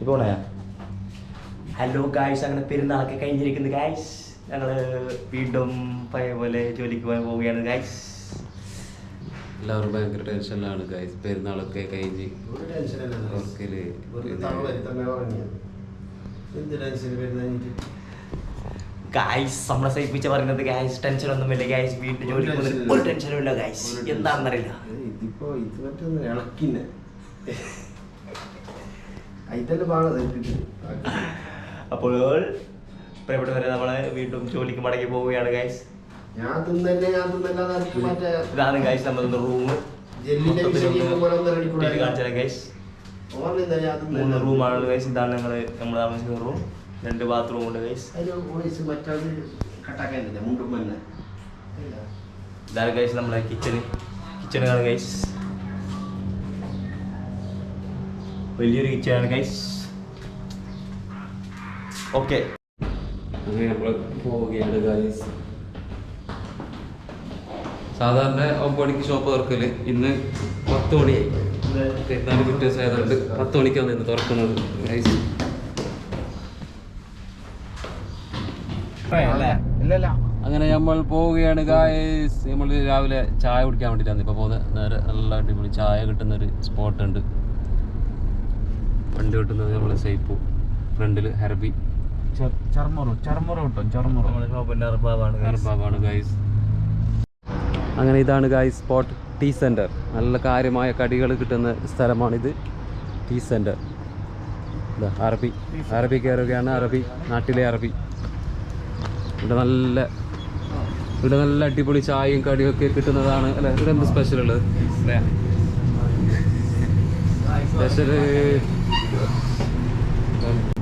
ഇപ്പോൾ hello guys അങ്ങനെ പെരുന്നാളൊക്കെ കഴിഞ്ഞിരിക്കുന്നു ഗായ്സ് ഞങ്ങൾ വീണ്ടും പഴയ പോലെ ജോലിക്ക് പോകാൻ പോവുകയാണ് ഗായ്സ് എല്ലാവരും ഭയങ്കര ടെൻഷനിലാണ് ഗായ്സ് പെരുന്നാളൊക്കെ കഴിഞ്ഞ് വർക്കിൽ ഗായ്സ് നമ്മളെ സഹിപ്പിച്ച പറയുന്നത് ഗായ്സ് ടെൻഷൻ ഒന്നുമില്ല ഗായ്സ് വീട്ടിൽ ജോലി ഒരു ടെൻഷനും ഇല്ല. ഗായ്സ് എന്താണെന്നറിയില്ല. ഇതിപ്പോ ഇത് മറ്റൊന്ന് ഇളക്കിന്നെ. അതിന്റെ ഭാഗം അപ്പോൾ പ്രിയപ്പെട്ടവരെ നമ്മളെ വീണ്ടും ജോലിക്ക് മടങ്ങി പോവുകയാണ് ഗൈസ് ഞാൻ തിന്നല്ലേ ഞാൻ മറ്റേ ഇതാണ് ഗൈസ് നമ്മുടെ റൂം മൂന്ന് റൂമാണ് ഗൈസ് ഇതാണ് ഞങ്ങൾ നമ്മൾ താമസിക്കുന്ന റൂം രണ്ട് ബാത്റൂം ഉണ്ട് ഗൈസ് ഇതാണ് ഗൈസ് നമ്മളെ കിച്ചണ് കിച്ചണാണ് ഗൈസ് വലിയൊരു കിച്ചണാണ് ഗൈസ് ഓക്കെ അങ്ങനെ നമ്മൾ പോവുകയാണ് ഗൈസ് സാധാരണ ഒമ്പത് മണിക്ക് ഷോപ്പ് തുറക്കൽ. ഇന്ന് പത്ത് മണിയായി പെരുന്നാൾ പിറ്റേ ദിവസം ആയതുകൊണ്ട് പത്ത് മണിക്കാണ് ഇന്ന് തുറക്കുന്നത് ഗൈസ് അങ്ങനെ നമ്മൾ പോവുകയാണ് ഗായ്സ് നമ്മൾ രാവിലെ ചായ കുടിക്കാൻ വേണ്ടിയിട്ടാണ് ഇപ്പോൾ പോകുന്നത്. നേരെ നല്ല അടിപൊളി ചായ കിട്ടുന്ന ഒരു സ്പോട്ട് വണ്ടി കിട്ടുന്നത് നമ്മളെ സേപ്പു. ഫ്രണ്ടിൽ ഹെർബി. ചർമ്മറോ ചർമ്മറോ കിട്ടും ചർമ്മറോ നമ്മുടെ ഷോപ്പിന്റെ അർബാബാണ് ഹെർബാബാണ് ഗായ്സ് അങ്ങനെ ഇതാണ് ഗായ്സ് സ്പോട്ട് ടീ സെന്റർ നല്ല കാര്യമായ കടികൾ കിട്ടുന്ന സ്ഥലമാണിത്. ടീ സെന്റർ അറബി. അറബി കയറുകയാണ് അറബി. നാട്ടിലെ അറബി. ഇവിടെ നല്ല ഇവിടെ നല്ല അടിപൊളി ചായയും കടിയും ഒക്കെ കിട്ടുന്നതാണ്. അല്ലെ? ഇവിടെ എന്ത് സ്പെഷ്യൽ ഉള്ളത് സ്പെഷ്യൽ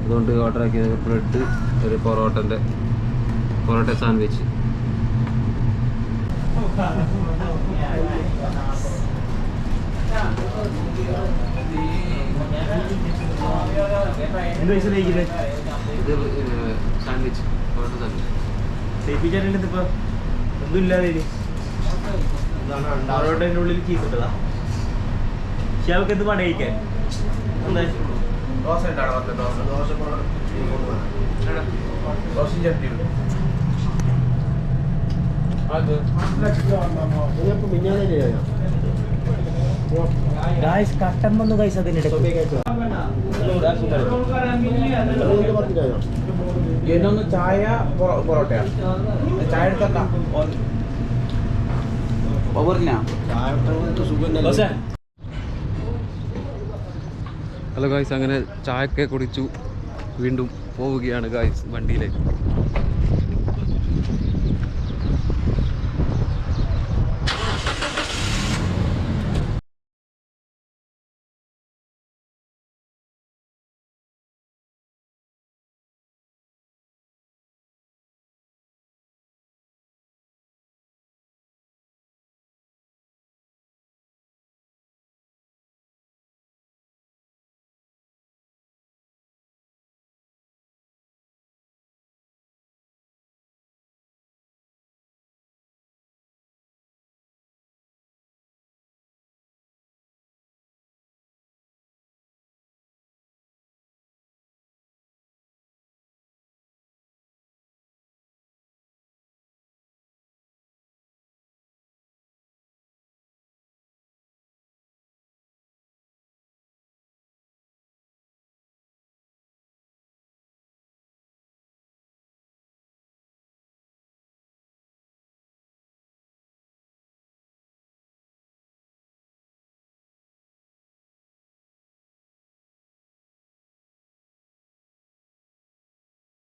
അതുകൊണ്ട് ഓർഡർ ആക്കിയത് ബ്രെഡ് ഒരു പൊറോട്ടന്റെ പൊറോട്ട സാൻഡ്വിച്ച്. ഇത് സാൻഡ്വിച്ച് പൊറോട്ട സാൻഡ്വിച്ച്. ഇപ്പൊ ഒന്നും ഇല്ലാതെ ഉള്ളിൽ ചീസ് ഇട്ടതാ. ഷാവക്ക് എന്ത് പണയിക്കാൻ എന്താ? ദോശ ഉണ്ടാണ് മറ്റേ ദോശ. ദോശ ഇതിപ്പോ മിഞ്ഞാന്നല്ലേ ഞാൻ ഗായ്സ് കട്ടൻ വന്നു ഗൈസ് അതിനിടെ എന്നൊന്ന് ചായ പൊറോ- പൊറോട്ടയാണ് ചായ എടുത്തണ്ട ഹലോ ഗായ്സ് അങ്ങനെ ചായക്കെ കുടിച്ചു. വീണ്ടും പോവുകയാണ് ഗായ്സ് വണ്ടിയിലേക്ക്.